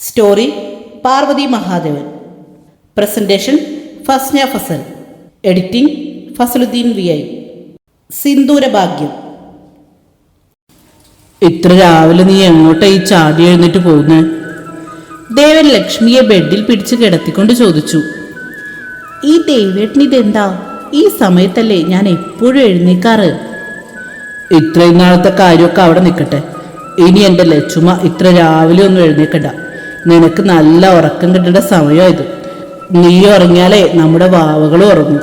Story Parvathi Mahadevan. Presentation Fasna Fasal. Editing Fasaludheen V I. സിന്ദൂരഭാഗ്യം. ഇത്ര രാവിലെ നീ എങ്ങോട്ടാ ഈ ചാടി എഴുന്നേറ്റ് പോകുന്നത് ദേവൻ ലക്ഷ്മിയെ ബെഡിൽ പിടിച്ച് കിടത്തിക്കൊണ്ട് ചോദിച്ചു. ഈ ദേവേട്ടൻ ഇതെന്താ? ഈ സമയത്തല്ലേ ഞാൻ എപ്പോഴും എഴുന്നേക്കാറ്? ഇത്രയും നാളത്തെ കാര്യമൊക്കെ അവിടെ നിൽക്കട്ടെ. ഇനി എന്റെ ലച്ചുമ ഇത്ര രാവിലെ ഒന്നും എഴുന്നേക്കണ്ട. നിനക്ക് നല്ല ഉറക്കം കിട്ടേണ്ട സമയം ഇത്. നീ ഉറങ്ങിയാലേ നമ്മുടെ വാവകളും ഉറങ്ങും.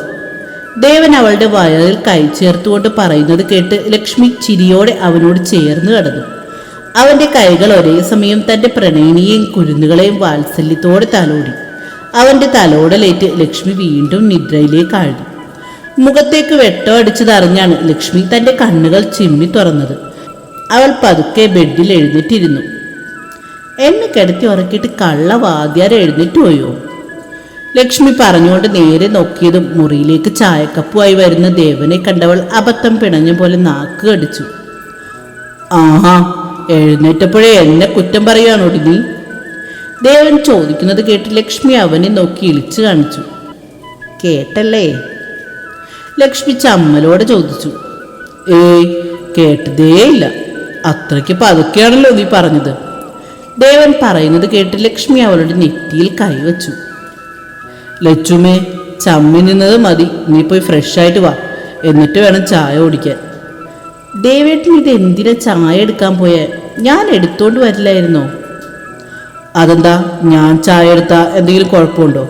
ദേവൻ അവളുടെ വയറിൽ കൈ ചേർത്തുകൊണ്ട് പറയുന്നത് കേട്ട് ലക്ഷ്മി ചിരിയോടെ അവനോട് ചേർന്ന് കിടന്നു. അവന്റെ കൈകൾ ഒരേ സമയം തന്റെ പ്രണയിനിയെയും കുരുന്നുകളെയും വാത്സല്യത്തോടെ തലോടി. അവന്റെ തലോടലേറ്റ് ലക്ഷ്മി വീണ്ടും നിദ്രയിലേക്ക് ആഴ്ന്നു. മുഖത്തേക്ക് വെട്ടം അടിച്ചതറിഞ്ഞാണ് ലക്ഷ്മി തന്റെ കണ്ണുകൾ ചിമ്മി തുറന്നത്. അവൾ പതുക്കെ ബെഡിൽ എഴുന്നേറ്റിരുന്നു. എന്നെ കിടത്തി ഉറക്കിയിട്ട് കള്ള വാദ്യാരെ എഴുന്നേറ്റ് പോയോ? ലക്ഷ്മി പറഞ്ഞുകൊണ്ട് നേരെ നോക്കിയതും മുറിയിലേക്ക് ചായക്കപ്പുമായി വരുന്ന ദേവനെ കണ്ടവൾ അബദ്ധം പിണഞ്ഞ പോലെ നാക്ക് കടിച്ചു. ആഹാ എഴുന്നേറ്റപ്പോഴേ എന്നെ കുറ്റം പറയുകയാണോ നീ? ദേവൻ ചോദിക്കുന്നത് കേട്ട് ലക്ഷ്മി അവനെ നോക്കി ഇളിച്ചു കാണിച്ചു. കേട്ടല്ലേ? ലക്ഷ്മി ചമ്മലോടെ ചോദിച്ചു. ഏയ് കേട്ടതേയില്ല. അത്രയ്ക്ക് പതുക്കെയാണല്ലോ നീ പറഞ്ഞത്. ദേവൻ പറയുന്നത് കേട്ട് ലക്ഷ്മി അവളുടെ നെറ്റിയിൽ കൈവച്ചു. ലച്ചുമേ ചമ്മി നിന്നത് മതി. നീ പോയി ഫ്രഷ് ആയിട്ട് വാ. എന്നിട്ട് വേണം ചായ ഓടിക്കാൻ ദേവേട്ടൻ ഇത് എന്തിനാ ചായ എടുക്കാൻ പോയ? ഞാൻ എടുത്തോണ്ട് വരില്ലായിരുന്നോ? അതെന്താ? ഞാൻ ചായ എടുത്താ? എന്തെങ്കിലും കുഴപ്പമുണ്ടോ?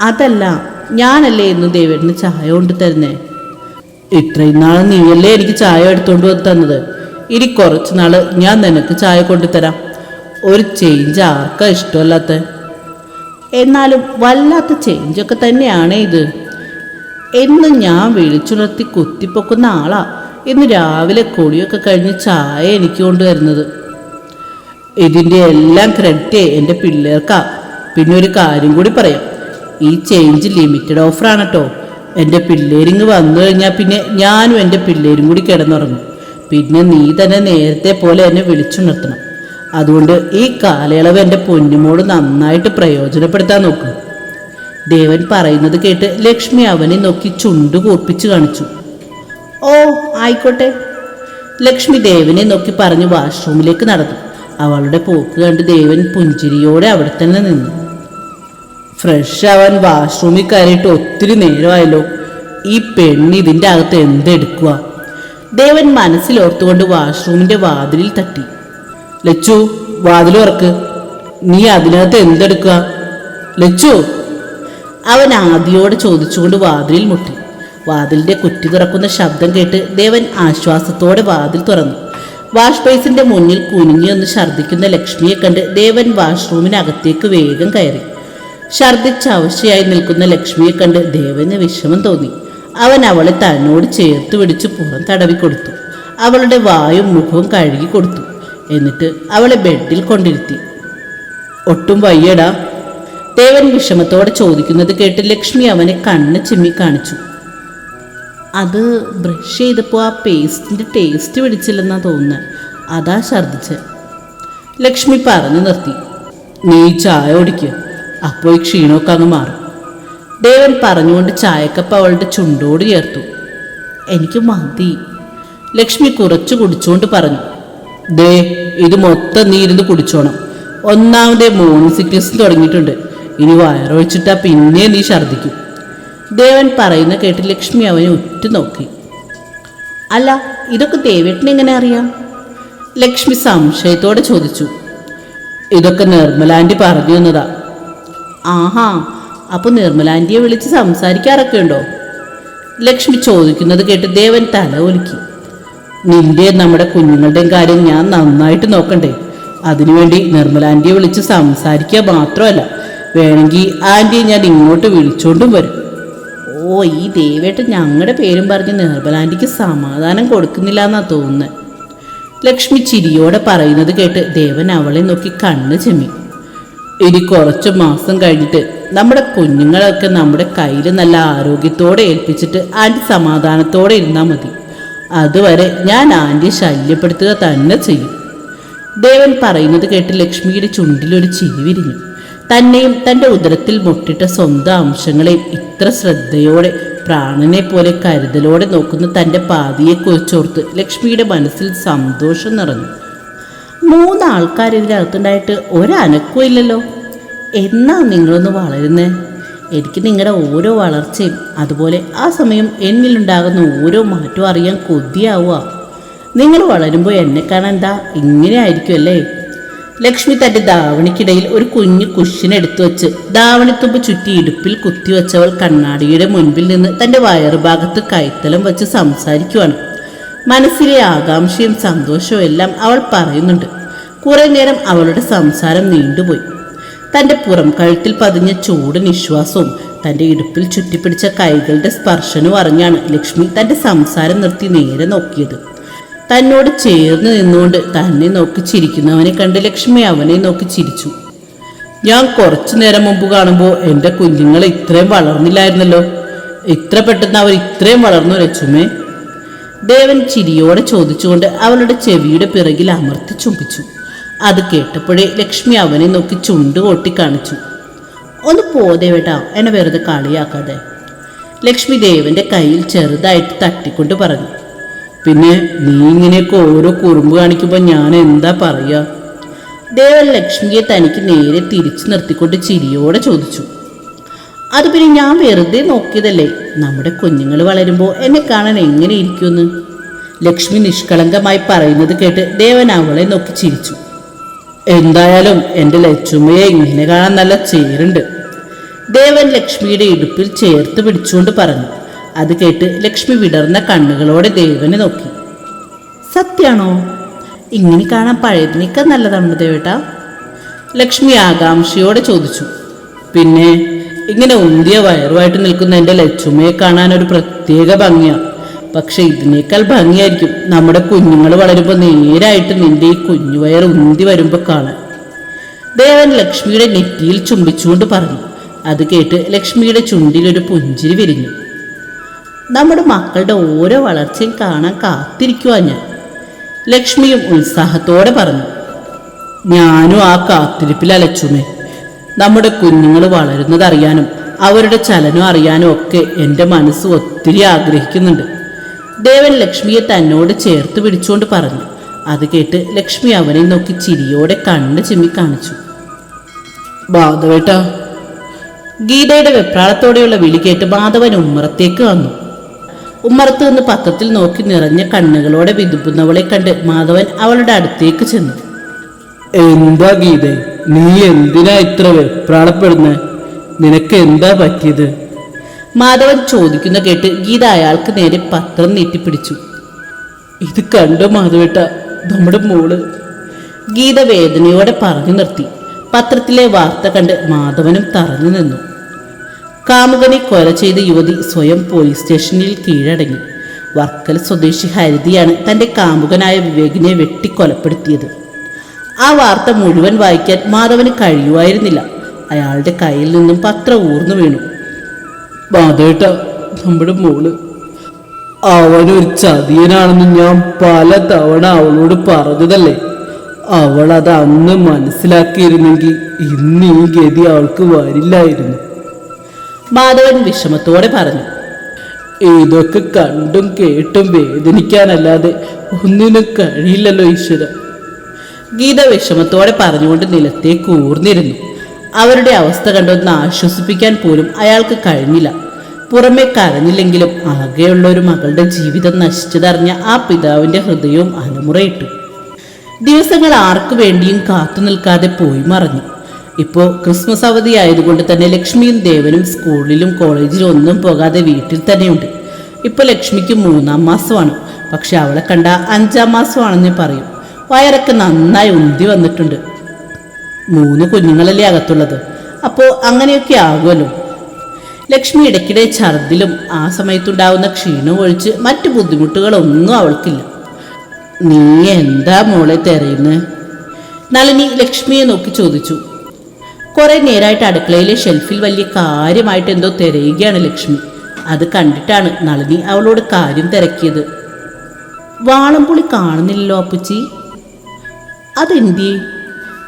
അതല്ല ഞാനല്ലേ ഇന്ന് ദേവേട്ടന് ചായ കൊണ്ട് തരുന്നേ? ഇത്രയും നാൾ നീയല്ലേ എനിക്ക് ചായ എടുത്തോണ്ട് വന്ന് തന്നത്? ഇനി കുറച്ച് നാൾ ഞാൻ നിനക്ക് ചായ കൊണ്ടുതരാം. ഒരു ചേഞ്ച് ആർക്കാ ഇഷ്ടമല്ലാത്ത? എന്നാലും വല്ലാത്ത ചേഞ്ചൊക്കെ തന്നെയാണ് ഇത്. എന്ന് ഞാൻ വിളിച്ചുണർത്തി കുത്തിപ്പൊക്കുന്ന ആളാ. ഇന്ന് രാവിലെ കൊടിയൊക്കെ കഴിഞ്ഞ് ചായ എനിക്ക് കൊണ്ടുവരുന്നത് ഇതിന്റെ എല്ലാം ക്രെഡിറ്റ് എന്റെ പിള്ളേർക്കാ. പിന്നെ ഒരു കാര്യം കൂടി പറയാം. ഈ ചേഞ്ച് ലിമിറ്റഡ് ഓഫറാണ് കേട്ടോ എന്റെ പിള്ളേരിങ് വന്നു കഴിഞ്ഞാൽ പിന്നെ ഞാനും എന്റെ പിള്ളേരും കൂടി കിടന്നുറങ്ങും. പിന്നെ നീ തന്നെ നേരത്തെ പോലെ എന്നെ വിളിച്ചുണർത്തണം. അതുകൊണ്ട് ഈ കാലയളവ് എന്റെ പൊന്നുമോട് നന്നായിട്ട് പ്രയോജനപ്പെടുത്താൻ നോക്കും. ദേവൻ പറയുന്നത് കേട്ട് ലക്ഷ്മി അവനെ നോക്കി ചുണ്ടു കൂർപ്പിച്ചു കാണിച്ചു. ഓ ആയിക്കോട്ടെ. ലക്ഷ്മി ദേവനെ നോക്കി പറഞ്ഞ് വാഷ്റൂമിലേക്ക് നടന്നു. അവളുടെ പോക്ക് കണ്ട് ദേവൻ പുഞ്ചിരിയോടെ അവിടെ തന്നെ നിന്നു. ഫ്രഷ് ആവാൻ വാഷ്റൂമിൽ കയറിയിട്ട് ഒത്തിരി നേരമായല്ലോ. ഈ പെണ്ണ് ഇതിന്റെ അകത്ത് എന്തെടുക്കുക ദേവൻ മനസ്സിലോർത്തുകൊണ്ട് വാഷ്റൂമിന്റെ വാതിലിൽ തട്ടി. ലച്ചു വാതിൽ ഉറക്ക് നീ അതിനകത്ത് എന്തെടുക്കുക? ലച്ചു. അവൻ ആദിയോട് ചോദിച്ചുകൊണ്ട് വാതിലിൽ മുട്ടി. വാതിലിന്റെ കുറ്റി തുറക്കുന്ന ശബ്ദം കേട്ട് ദേവൻ ആശ്വാസത്തോടെ വാതിൽ തുറന്നു. വാഷ് മുന്നിൽ കുനിഞ്ഞു ഒന്ന് ഛർദ്ദിക്കുന്ന ലക്ഷ്മിയെ കണ്ട് ദേവൻ വാഷ്റൂമിനകത്തേക്ക് വേഗം കയറി. ഛർദ്ദിച്ച് അവശയായി നിൽക്കുന്ന ലക്ഷ്മിയെ കണ്ട് ദേവന് വിഷമം തോന്നി. അവൻ അവളെ തന്നോട് ചേർത്ത് പിടിച്ച് പുറം തടവി കൊടുത്തു അവളുടെ വായും മുഖവും കഴുകി കൊടുത്തു എന്നിട്ട് അവളെ ബെഡിൽ കൊണ്ടിരുത്തി. ഒട്ടും വയ്യടാ. ദേവൻ വിഷമത്തോടെ ചോദിക്കുന്നത് കേട്ട് ലക്ഷ്മി അവനെ കണ്ണ് ചിമ്മി കാണിച്ചു. അത് ബ്രഷ് ചെയ്തപ്പോൾ ആ പേസ്റ്റിന്റെ ടേസ്റ്റ് പിടിച്ചില്ലെന്നാ തോന്നുന്നത് അതാ ഛർദിച്ച് ലക്ഷ്മി പറഞ്ഞു നിർത്തി. നീ ചായ ഓടിക്കുക അപ്പോൾ ഈ ക്ഷീണമൊക്കെ അങ്ങ് മാറും. ദേവൻ പറഞ്ഞുകൊണ്ട് ചായക്കപ്പ് അവളുടെ ചുണ്ടോട് ചേർത്തു. എനിക്ക് മതി ലക്ഷ്മി കുറച്ച് കുടിച്ചുകൊണ്ട് പറഞ്ഞു. ദേ ഇത് മൊത്തം നീ ഇരുന്ന് കുടിച്ചോണം. ഒന്നാമതേ മോർണിംഗ് സിക്നസ് തുടങ്ങിയിട്ടുണ്ട്. ഇനി വയറൊഴിച്ചിട്ടാ പിന്നെ നീ ഛർദ്ദിക്കും. ദേവൻ പറയുന്ന കേട്ട് ലക്ഷ്മി അവനെ ഉറ്റുനോക്കി അല്ല ഇതൊക്കെ ദേവേട്ടനെ എങ്ങനെ അറിയാം? ലക്ഷ്മി സംശയത്തോടെ ചോദിച്ചു. ഇതൊക്കെ നിർമ്മലാന്റി പറഞ്ഞു തന്നതാ. ആഹാ അപ്പൊ നിർമ്മലാന്റിയെ വിളിച്ച് സംസാരിക്കാറൊക്കെ ഉണ്ടോ? ലക്ഷ്മി ചോദിക്കുന്നത് കേട്ട് ദേവൻ തല ഒലുക്കി. നിന്റെ നമ്മുടെ കുഞ്ഞുങ്ങളുടെയും കാര്യം ഞാൻ നന്നായിട്ട് നോക്കണ്ടേ. അതിനുവേണ്ടി നിർമ്മലാന്റിയെ വിളിച്ച് സംസാരിക്കുക മാത്രമല്ല വേണമെങ്കിൽ ആന്റിയെ ഞാൻ ഇങ്ങോട്ട് വിളിച്ചോണ്ടും വരും. ഓ ഈ ദേവേട്ട് ഞങ്ങളുടെ പേരും പറഞ്ഞ് നിർമ്മലാന്റിക്ക് സമാധാനം കൊടുക്കുന്നില്ല എന്നാ തോന്നുന്നത് ലക്ഷ്മി ചിരിയോടെ പറയുന്നത് കേട്ട് ദേവൻ അവളെ നോക്കി കണ്ണ് ചെമ്മി. ഇനി കുറച്ച് മാസം കഴിഞ്ഞിട്ട് നമ്മുടെ കുഞ്ഞുങ്ങളൊക്കെ നമ്മുടെ കയ്യിൽ നല്ല ആരോഗ്യത്തോടെ ഏൽപ്പിച്ചിട്ട് ആന്റി സമാധാനത്തോടെ ഇരുന്നാൽ മതി. അതുവരെ ഞാൻ ആന്റിയെ ശല്യപ്പെടുത്തുക തന്നെ ചെയ്യും. ദേവൻ പറയുന്നത് കേട്ട് ലക്ഷ്മിയുടെ ചുണ്ടിലൊരു ചിരി വിരിഞ്ഞു. തന്നെയും തന്റെ ഉദരത്തിൽ മുട്ടിട്ട സ്വന്തം അംശങ്ങളെയും ഇത്ര ശ്രദ്ധയോടെ പ്രാണനെ പോലെ കരുതലോടെ നോക്കുന്ന തന്റെ പാതിയെക്കുറിച്ചോർത്ത് ലക്ഷ്മിയുടെ മനസ്സിൽ സന്തോഷം നിറഞ്ഞു. മൂന്ന് ആൾക്കാർ ഇതിനകത്തുണ്ടായിട്ട് ഒരനക്കവും ഇല്ലല്ലോ. എന്നാ നിങ്ങളൊന്ന് വളരുന്നേ? എനിക്ക് നിങ്ങളുടെ ഓരോ വളർച്ചയും അതുപോലെ ആ സമയം എന്നിലുണ്ടാകുന്ന ഓരോ മാറ്റവും അറിയാൻ കൊതിയാവുക. നിങ്ങൾ വളരുമ്പോൾ എന്നെ കാണാൻ എന്താ ഇങ്ങനെ ആയിരിക്കുമല്ലേ ലക്ഷ്മി തന്റെ ധാവണിക്കിടയിൽ ഒരു കുഞ്ഞു കുഷ്യൻ എടുത്തു വെച്ച് ധാവണിത്തുമ്പ് ചുറ്റി ഇടുപ്പിൽ കുത്തിവെച്ചവൾ കണ്ണാടിയുടെ മുൻപിൽ നിന്ന് തന്റെ വയറുഭാഗത്ത് കൈത്തലം വെച്ച് സംസാരിക്കുവാണ്. മനസ്സിലെ ആകാംക്ഷയും സന്തോഷവും എല്ലാം അവൾ പറയുന്നുണ്ട്. കുറെ നേരം അവളുടെ സംസാരം നീണ്ടുപോയി. തന്റെ പുറം കഴുത്തിൽ പതിഞ്ഞ ചൂട് നിശ്വാസവും തന്റെ ഇടുപ്പിൽ ചുറ്റിപ്പിടിച്ച കൈകളുടെ സ്പർശനവും അറിഞ്ഞാണ് ലക്ഷ്മി തന്റെ സംസാരം നിർത്തി നേരെ നോക്കിയത്. തന്നോട് ചേർന്ന് നിന്നുകൊണ്ട് തന്നെ നോക്കി ചിരിക്കുന്നവനെ കണ്ട് ലക്ഷ്മി അവനെ നോക്കി ചിരിച്ചു. ഞാൻ കുറച്ചു നേരം മുമ്പ് കാണുമ്പോൾ എന്റെ കുഞ്ഞുങ്ങൾ ഇത്രയും വളർന്നില്ലായിരുന്നല്ലോ. ഇത്ര പെട്ടെന്ന് അവർ ഇത്രയും വളർന്നു ലക്ഷ്മേ ദേവൻ ചിരിയോടെ ചോദിച്ചുകൊണ്ട് അവളുടെ ചെവിയുടെ പിറകിൽ അമർത്തി ചുംബിച്ചു. അത് കേട്ടപ്പോഴേ ലക്ഷ്മി അവനെ നോക്കി ചുണ്ട് കൊട്ടി കാണിച്ചു. ഒന്ന് പോതേ വേട്ടാ എന്നെ വെറുതെ കളിയാക്കാതെ. ലക്ഷ്മി ദേവന്റെ കയ്യിൽ ചെറുതായിട്ട് തട്ടിക്കൊണ്ട് പറഞ്ഞു. പിന്നെ നീ ഇങ്ങനെയൊക്കെ ഓരോ കുറുമ്പ് കാണിക്കുമ്പോൾ ഞാൻ എന്താ പറയുക ദേവൻ ലക്ഷ്മിയെ തനിക്ക് നേരെ തിരിച്ചു നിർത്തിക്കൊണ്ട് ചിരിയോടെ ചോദിച്ചു. അത് പിന്നെ ഞാൻ വെറുതെ നോക്കിയതല്ലേ? നമ്മുടെ കുഞ്ഞുങ്ങൾ വളരുമ്പോൾ എന്നെ കാണാൻ എങ്ങനെ ഇരിക്കുമെന്ന്? ലക്ഷ്മി നിഷ്കളങ്കമായി പറയുന്നത് കേട്ട് ദേവൻ അവളെ നോക്കി ചിരിച്ചു. എന്തായാലും എന്റെ ലക്ഷ്മിയെ ഇങ്ങനെ കാണാൻ നല്ല ചേരുണ്ട്. ദേവൻ ലക്ഷ്മിയുടെ ഇടുപ്പിൽ ചേർത്ത് പിടിച്ചുകൊണ്ട് പറഞ്ഞു. അത് കേട്ട് ലക്ഷ്മി വിടർന്ന കണ്ണുകളോടെ ദേവനെ നോക്കി. സത്യാണോ? ഇങ്ങനെ കാണാൻ പഴയതിനേക്കാൾ നല്ലതാണ് ദേവേട്ടാ. ലക്ഷ്മി ആകാംക്ഷയോടെ ചോദിച്ചു. പിന്നെ ഇങ്ങനെ ഉന്തിയ വയറുമായിട്ട് നിൽക്കുന്ന എന്റെ ലച്ചുമ്മയെ കാണാൻ ഒരു പ്രത്യേക ഭംഗിയാണ് പക്ഷെ ഇതിനേക്കാൾ ഭംഗിയായിരിക്കും നമ്മുടെ കുഞ്ഞുങ്ങൾ വളരുമ്പോൾ നേരായിട്ട് നിന്റെ ഈ കുഞ്ഞുവയർ ഉന്തി വരുമ്പോൾ കാണാൻ. ദേവൻ ലക്ഷ്മിയുടെ നെറ്റിയിൽ ചുംബിച്ചുകൊണ്ട് പറഞ്ഞു. അത് കേട്ട് ലക്ഷ്മിയുടെ ചുണ്ടിലൊരു പുഞ്ചിരി വിരിഞ്ഞു. നമ്മുടെ മക്കളുടെ ഓരോ വളർച്ചയും കാണാൻ കാത്തിരിക്കുവാ ഞാൻ. ലക്ഷ്മിയും ഉത്സാഹത്തോടെ പറഞ്ഞു. ഞാനും ആ കാത്തിരിപ്പിൽ അലച്ചുമേ. നമ്മുടെ കുഞ്ഞുങ്ങൾ വളരുന്നതറിയാനും അവരുടെ ചലനം അറിയാനും ഒക്കെ എന്റെ മനസ്സ് ഒത്തിരി ആഗ്രഹിക്കുന്നുണ്ട്. ദേവൻ ലക്ഷ്മിയെ തന്നോട് ചേർത്ത് പിടിച്ചുകൊണ്ട് പറഞ്ഞു. അത് കേട്ട് ലക്ഷ്മി അവനെ നോക്കി ചിരിയോടെ കണ്ണ് ചിമ്മി കാണിച്ചു. ബാധവേട്ടാ. ഗീതയുടെ വെപ്രാളത്തോടെയുള്ള വിളി കേട്ട് മാധവൻ ഉമ്മറത്തേക്ക് വന്നു. ഉമ്മറത്ത് നിന്ന് പത്രത്തിൽ നോക്കി നിറഞ്ഞ കണ്ണുകളോടെ വിതുമ്പുന്നവളെ കണ്ട് മാധവൻ അവളുടെ അടുത്തേക്ക് ചെന്നു. എന്താ ഗീത? നീ എന്തിനാ ഇത്ര വെപ്രാളപ്പെടുന്നേ? നിനക്ക് എന്താ പറ്റിയത്? മാധവൻ ചോദിക്കുന്ന കേട്ട് ഗീത അയാൾക്ക് നേരെ പത്രം നീട്ടിപ്പിടിച്ചു. ഇത് കണ്ടോ മാധവേട്ട നമ്മുടെ മോൾ? ഗീത വേദനയോടെ പറഞ്ഞു നിർത്തി. പത്രത്തിലെ വാർത്ത കണ്ട് മാധവനും തറഞ്ഞു നിന്നു. കാമുകനെ കൊല ചെയ്ത യുവതി സ്വയം പോലീസ് സ്റ്റേഷനിൽ കീഴടങ്ങി. വർക്കല സ്വദേശി ഹരിതിയാണ് തന്റെ കാമുകനായ വിവേകിനെ വെട്ടിക്കൊലപ്പെടുത്തിയത്. ആ വാർത്ത മുഴുവൻ വായിക്കാൻ മാധവന് കഴിയുമായിരുന്നില്ല. അയാളുടെ കയ്യിൽ നിന്നും പത്രം ഊർന്നു വീണു. മാധവേട്ട നമ്മുടെ മോൾ. അവനൊരു ചതിയനാണെന്ന് ഞാൻ പല തവണ അവളോട് പറഞ്ഞതല്ലേ? അവൾ അത് അന്ന് മനസ്സിലാക്കിയിരുന്നെങ്കിൽ ഇന്ന് ഈ ഗതി അവൾക്ക് വരില്ലായിരുന്നു. മാധവൻ വിഷമത്തോടെ പറഞ്ഞു. ഇതൊക്കെ കണ്ടും കേട്ടും വേദനിക്കാനല്ലാതെ ഒന്നിനും കഴിയില്ലല്ലോ ഈശ്വര. ഗീത വിഷമത്തോടെ പറഞ്ഞുകൊണ്ട് നിലത്തേക്ക് ഊർന്നിരുന്നു. അവരുടെ അവസ്ഥ കണ്ടൊന്ന് ആശ്വസിപ്പിക്കാൻ പോലും അയാൾക്ക് കഴിഞ്ഞില്ല. പുറമെ കരഞ്ഞില്ലെങ്കിലും ആകെയുള്ള ഒരു മകളുടെ ജീവിതം നശിച്ചതറിഞ്ഞ ആ പിതാവിന്റെ ഹൃദയവും അലമുറയിട്ടു ദിവസങ്ങൾ ആർക്കു വേണ്ടിയും കാത്തു നിൽക്കാതെ പോയി മറഞ്ഞു. ഇപ്പോൾ ക്രിസ്മസ് അവധി ആയതുകൊണ്ട് തന്നെ ലക്ഷ്മിയും ദേവനും സ്കൂളിലും കോളേജിലും ഒന്നും പോകാതെ വീട്ടിൽ തന്നെയുണ്ട്. ഇപ്പോൾ ലക്ഷ്മിക്ക് മൂന്നാം മാസമാണ്. പക്ഷെ അവളെ കണ്ട അഞ്ചാം മാസമാണെന്ന് പറയും. വയറൊക്കെ നന്നായി ഉന്തി വന്നിട്ടുണ്ട്. മൂന്ന് കുഞ്ഞുങ്ങളല്ലേ അകത്തുള്ളത്? അപ്പോൾ അങ്ങനെയൊക്കെ ആകുമല്ലോ. ലക്ഷ്മി ഇടയ്ക്കിടെ ഛർദിലും ആ സമയത്തുണ്ടാവുന്ന ക്ഷീണവും ഒഴിച്ച് മറ്റു ബുദ്ധിമുട്ടുകളൊന്നും അവൾക്കില്ല. നീ എന്താ മോളെ തെരയുന്നത് നളിനി ലക്ഷ്മിയെ നോക്കി ചോദിച്ചു. കുറേ നേരമായിട്ട് അടുക്കളയിലെ ഷെൽഫിൽ വലിയ കാര്യമായിട്ട് എന്തോ തിരയുകയാണ് ലക്ഷ്മി. അത് കണ്ടിട്ടാണ് നളിനി അവളോട് കാര്യം തിരക്കിയത്. വാളംപുളി കാണുന്നില്ലല്ലോ അപ്പുച്ചി. അതെന്തേ?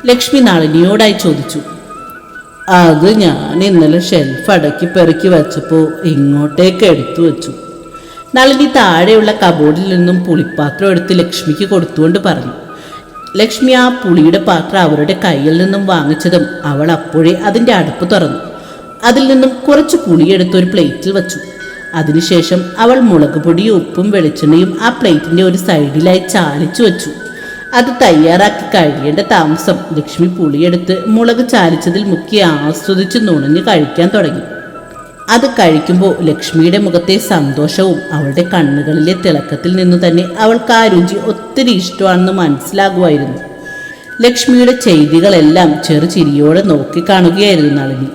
ലക്ഷ്മി നളിനിയോടായി ചോദിച്ചു. അത് ഞാൻ ഇന്നലെ ഷെൽഫ് അടക്കി പെറുക്കി വെച്ചപ്പോൾ ഇങ്ങോട്ടേക്ക് എടുത്തു വെച്ചു. നളിനി താഴെയുള്ള കബോർഡിൽ നിന്നും പുളിപ്പാത്രം എടുത്ത് ലക്ഷ്മിക്ക് കൊടുത്തുകൊണ്ട് പറഞ്ഞു. ലക്ഷ്മി ആ പുളിയുടെ പാത്രം അവരുടെ കയ്യിൽ നിന്നും വാങ്ങിച്ചതും അവൾ അപ്പോഴേ അതിന്റെ അടുപ്പ് തുറന്നു. അതിൽ നിന്നും കുറച്ച് പുളിയെടുത്ത് ഒരു പ്ലേറ്റിൽ വച്ചു. അതിനുശേഷം അവൾ മുളക് പൊടിയും ഉപ്പും വെളിച്ചെണ്ണയും ആ പ്ലേറ്റിന്റെ ഒരു സൈഡിലായി ചാലിച്ചു വച്ചു. അത് തയ്യാറാക്കി കഴിയേണ്ട താമസം. ലക്ഷ്മി പുളിയെടുത്ത് മുളക് ചാലിച്ചതിൽ മുക്കി ആസ്വദിച്ച് നുണഞ്ഞ് കഴിക്കാൻ തുടങ്ങി. അത് കഴിക്കുമ്പോൾ ലക്ഷ്മിയുടെ മുഖത്തെ സന്തോഷവും അവളുടെ കണ്ണുകളിലെ തിളക്കത്തിൽ നിന്നു തന്നെ അവൾക്ക് ആ രുചി ഒത്തിരി ഇഷ്ടമാണെന്ന് മനസ്സിലാകുമായിരുന്നു. ലക്ഷ്മിയുടെ ചെയ്തികളെല്ലാം ചെറു ചിരിയോടെ നോക്കിക്കാണുകയായിരുന്നു നളിനി.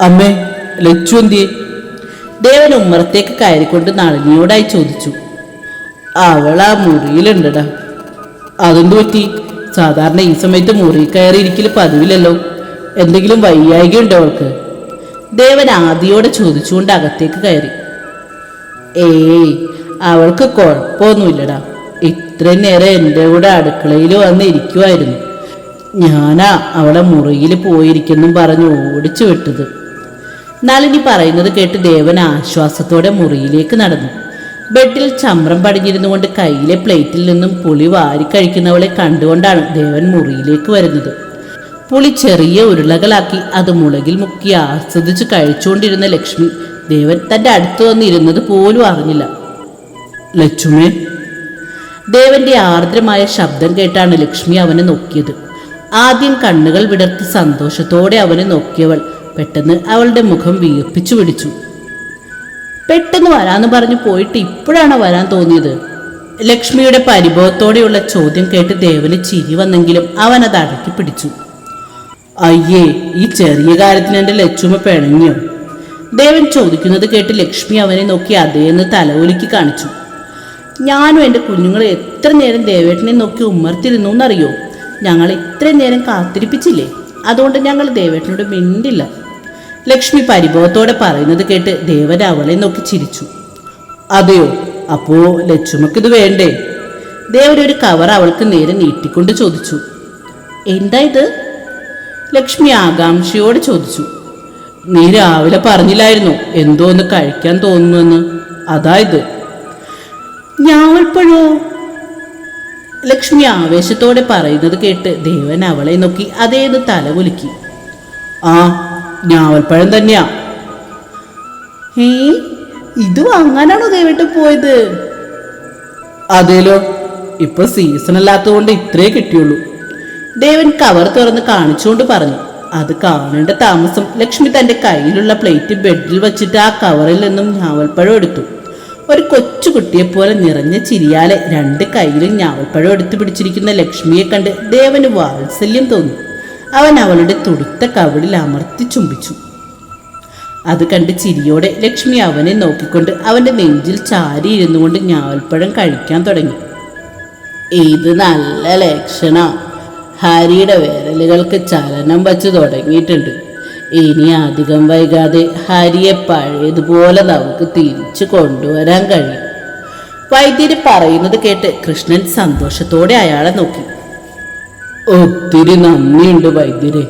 അമ്മേ ലച്ചു എന്തിയെ? ദേവൻ ഉമ്മറത്തേക്ക് കയറിക്കൊണ്ട് നളിനിയോടായി ചോദിച്ചു. അവൾ ആ മുറിയിലുണ്ടടാ. അതെന്ത് പറ്റി? സാധാരണ ഈ സമയത്ത് മുറി കയറി ഇരിക്കൽ പതിവില്ലല്ലോ. എന്തെങ്കിലും വയ്യായിക ഉണ്ടോ അവൾക്ക്? ദേവൻ ആദിയോടെ ചോദിച്ചുകൊണ്ട് അകത്തേക്ക് കയറി. ഏയ് അവൾക്ക് കുഴപ്പമൊന്നുമില്ലടാ. ഇത്രയും നേരം എന്റെ കൂടെ അടുക്കളയിൽ വന്ന് ഇരിക്കുമായിരുന്നു ഞാനാ അവളെ മുറിയിൽ പോയിരിക്കുന്നു പറഞ്ഞ് ഓടിച്ചു വിട്ടത്. നളിനി പറയുന്നത് കേട്ട് ദേവൻ ആശ്വാസത്തോടെ മുറിയിലേക്ക് നടന്നു. ബെഡിൽ ചമ്രം പടിഞ്ഞിരുന്നു കൊണ്ട് കയ്യിലെ പ്ലേറ്റിൽ നിന്നും പുളി വാരി കഴിക്കുന്നവളെ കണ്ടുകൊണ്ടാണ് ദേവൻ മുറിയിലേക്ക് വരുന്നത്. പുളി ചെറിയ ഉരുളകളാക്കി അത് മുളകിൽ മുക്കി ആസ്വദിച്ച് കഴിച്ചുകൊണ്ടിരുന്ന ലക്ഷ്മി ദേവൻ തന്റെ അടുത്ത് വന്നിരുന്നത് പോലും അറിഞ്ഞില്ല. ലക്ഷ്മി? ദേവന്റെ ആർദ്രമായ ശബ്ദം കേട്ടാണ് ലക്ഷ്മി അവനെ നോക്കിയത്. ആദ്യം കണ്ണുകൾ വിടർത്തി സന്തോഷത്തോടെ അവനെ നോക്കിയവൾ പെട്ടെന്ന് അവളുടെ മുഖം വിയർപ്പിച്ചു പിടിച്ചു. പെട്ടെന്ന് വരാന്ന് പറഞ്ഞു പോയിട്ട് ഇപ്പോഴാണ് വരാൻ തോന്നിയത്? ലക്ഷ്മിയുടെ പരിഭവത്തോടെയുള്ള ചോദ്യം കേട്ട് ദേവന് ചിരി വന്നെങ്കിലും അവൻ അത് അടക്കി പിടിച്ചു. അയ്യേ ഈ ചെറിയ കാര്യത്തിന് എന്റെ ലച്ചുമ പിണങ്ങിയോ? ദേവൻ ചോദിക്കുന്നത് കേട്ട് ലക്ഷ്മി അവനെ നോക്കി അതേന്ന് തലവൊലിക്ക് കാണിച്ചു. ഞാനും എന്റെ കുഞ്ഞുങ്ങളെ എത്ര നേരം ദേവേട്ടനെ നോക്കി ഉമ്മർത്തിരുന്നു എന്നറിയോ? ഞങ്ങൾ ഇത്രയും നേരം കാത്തിരിപ്പിച്ചില്ലേ? അതുകൊണ്ട് ഞങ്ങൾ ദേവേട്ടനോട് മിണ്ടില്ല. ലക്ഷ്മി പരിഭവത്തോടെ പറയുന്നത് കേട്ട് ദേവൻ അവളെ നോക്കി ചിരിച്ചു. അതെയോ? അപ്പോ ലച്ചുമക്ക് ഇത് വേണ്ടേ? ദേവൻ ഒരു കവർ അവൾക്ക് നേരെ നീട്ടിക്കൊണ്ട് ചോദിച്ചു. എന്താ ഇത്? ലക്ഷ്മി ആകാംക്ഷയോടെ ചോദിച്ചു. നീ രാവിലെ പറഞ്ഞില്ലായിരുന്നു? എന്തോ ഒന്ന് കഴിക്കാൻ തോന്നുമെന്ന് അതായത് ഞാവൽപ്പഴോ? ലക്ഷ്മി ആവേശത്തോടെ പറയുന്നത് കേട്ട് ദേവൻ അവളെ നോക്കി അതേന്ന് തലകുലുക്കി. ആ ഞാവൽപ്പഴം തന്നെയാ. ഏ ഇത് വാങ്ങാനാണോ ദേവേട്ട് പോയത്? അതേലോ ഇപ്പൊ സീസൺ അല്ലാത്തതുകൊണ്ട് ഇത്രേ കിട്ടിയുള്ളൂ. ദേവൻ കവർ തുറന്ന് കാണിച്ചുകൊണ്ട് പറഞ്ഞു അത് കാണേണ്ട താമസം. ലക്ഷ്മി തന്റെ കയ്യിലുള്ള പ്ലേറ്റ് ബെഡിൽ വെച്ചിട്ട് ആ കവറിൽ നിന്നും ഞാവൽപ്പഴം എടുത്തു. ഒരു കൊച്ചുകുട്ടിയെ പോലെ നിറഞ്ഞ ചിരിയാലെ രണ്ട് കയ്യിലും ഞാവൽപ്പഴം എടുത്തു പിടിച്ചിരിക്കുന്ന ലക്ഷ്മിയെ കണ്ട് ദേവന് വാത്സല്യം തോന്നി. അവൻ അവളുടെ തുടുത്ത കവിളിൽ അമർത്തി ചുംബിച്ചു. അത് കണ്ട് ചിരിയോടെ ലക്ഷ്മി അവനെ നോക്കിക്കൊണ്ട് അവന്റെ നെഞ്ചിൽ ചാരി ഇരുന്നുകൊണ്ട് ഞാവൽപ്പഴം കഴിക്കാൻ തുടങ്ങി. ഇത് നല്ല ലക്ഷണം. ഹരിയുടെ വിരലുകൾക്ക് ചലനം വച്ച് തുടങ്ങിയിട്ടുണ്ട്. ഇനി അധികം വൈകാതെ ഹരിയെ പഴയതുപോലെ നമുക്ക് തിരിച്ചു കൊണ്ടുവരാൻ കഴിയും. വൈദ്യര് പറയുന്നത് കേട്ട് കൃഷ്ണൻ സന്തോഷത്തോടെ അയാളെ നോക്കി. ഒത്തിരി നന്ദിയുണ്ട് വൈദ്യരെ.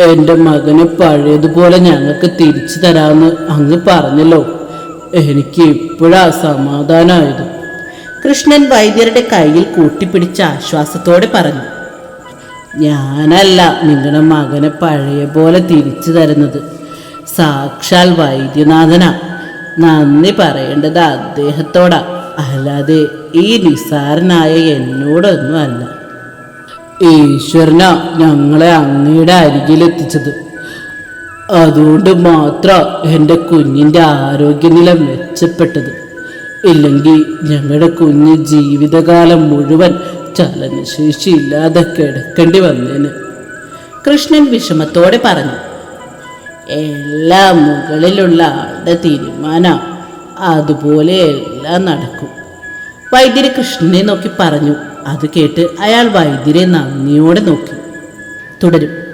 എന്റെ മകന് പഴയതുപോലെ ഞങ്ങൾക്ക് തിരിച്ചു തരാമെന്ന് അങ്ങ് പറഞ്ഞല്ലോ. എനിക്ക് ഇപ്പോഴാ സമാധാനമായത് കൃഷ്ണൻ വൈദ്യരുടെ കയ്യിൽ കൂട്ടിപ്പിടിച്ച ആശ്വാസത്തോടെ പറഞ്ഞു ഞാനല്ല നിങ്ങളുടെ മകനെ പഴയ പോലെ തിരിച്ചു തരുന്നത്. സാക്ഷാൽ വൈദ്യനാഥനാ. നന്ദി പറയേണ്ടത് അദ്ദേഹത്തോടാ. അല്ലാതെ ഈ നിസ്സാരനായ എന്നോടൊന്നും അല്ല. ഈശ്വരന ഞങ്ങളെ അങ്ങയുടെ അരികിലെത്തിച്ചത്. അതുകൊണ്ട് മാത്രം എന്റെ കുഞ്ഞിന്റെ ആരോഗ്യനില മെച്ചപ്പെട്ടത്. ഇല്ലെങ്കിൽ ഞങ്ങളുടെ കുഞ്ഞ് ജീവിതകാലം മുഴുവൻ ചലനശേഷിയില്ലാതെ കിടക്കേണ്ടി വന്നേന്. കൃഷ്ണൻ വിഷമത്തോടെ പറഞ്ഞു എല്ലാ മുകളിലുള്ള ആളുടെ തീരുമാന. അതുപോലെ എല്ലാം നടക്കും. വൈദ്യര് കൃഷ്ണനെ നോക്കി പറഞ്ഞു അത് കേട്ട് അയാൾ വൈദ്യരെ നന്ദിയോടെ നോക്കി. തുടരും.